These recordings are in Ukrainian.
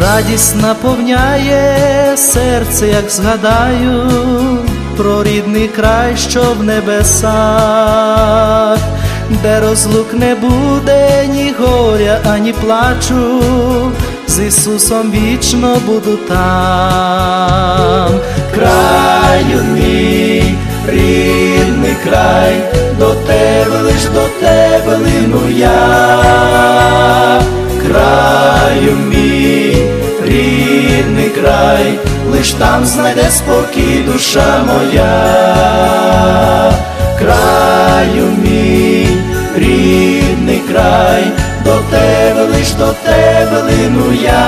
Радість наповняє серце, як згадаю про рідний край, що в небесах, де розлук не буде ні горя, ані плачу, з Ісусом вічно буду там. Краю мій, рідний край, до тебе лиш до тебе лину я, краю мій, рідний край, лиш там знайде спокій душа моя, краю мій, рідний край, до тебе лиш до тебе лину я,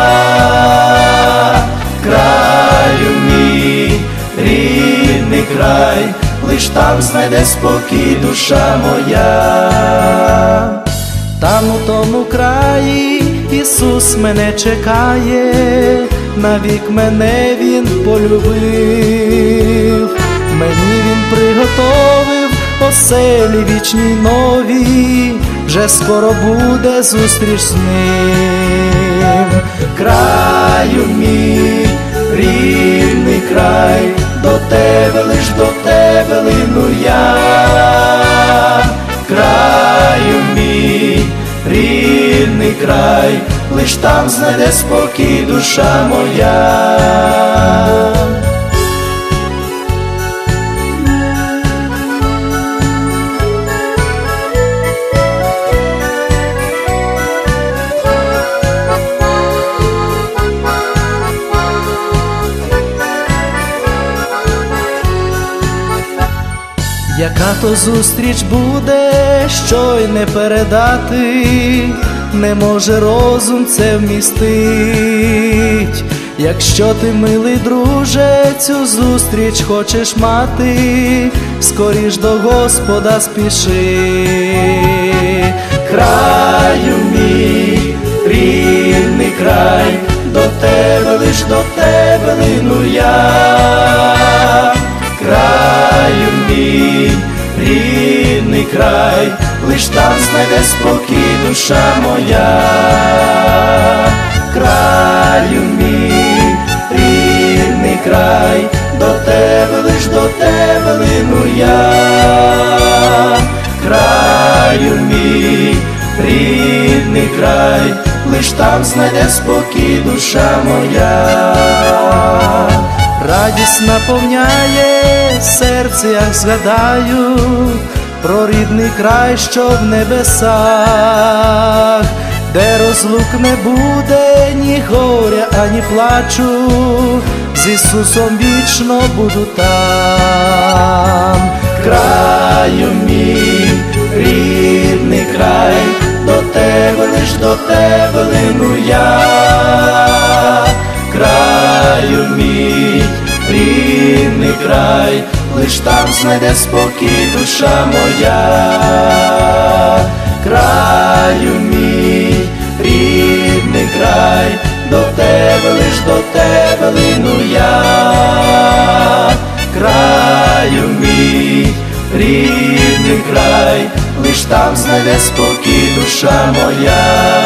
краю мій, рідний край, лиш там знайде спокій душа моя. Там у тому краї Ісус мене чекає, навік мене Він полюбив, мені Він приготовив оселі вічній нові, вже скоро буде зустріч з ним, краю мій, рідний край, край, лиш там знайде спокій душа моя. Яка то зустріч буде, що й не передати, не може розум це вмістить. Якщо ти, милий друже, цю зустріч хочеш мати, скоріш до Господа спіши, краю мій, лиш там знайде спокій душа моя, краю мій, рідний край, до тебе лиш до тебе лину я, краю мій, рідний край, лиш там знайде спокій душа моя. Радість наповняє серце, як згадаю про рідний край, що в небесах, де розлук не буде ні горя, ані плачу, з Ісусом вічно буду там, лиш там знайде спокій душа моя, краю мій, рідний край, до тебе лиш до тебе лину я, краю мій, рідний край, лиш там знайде спокій душа моя.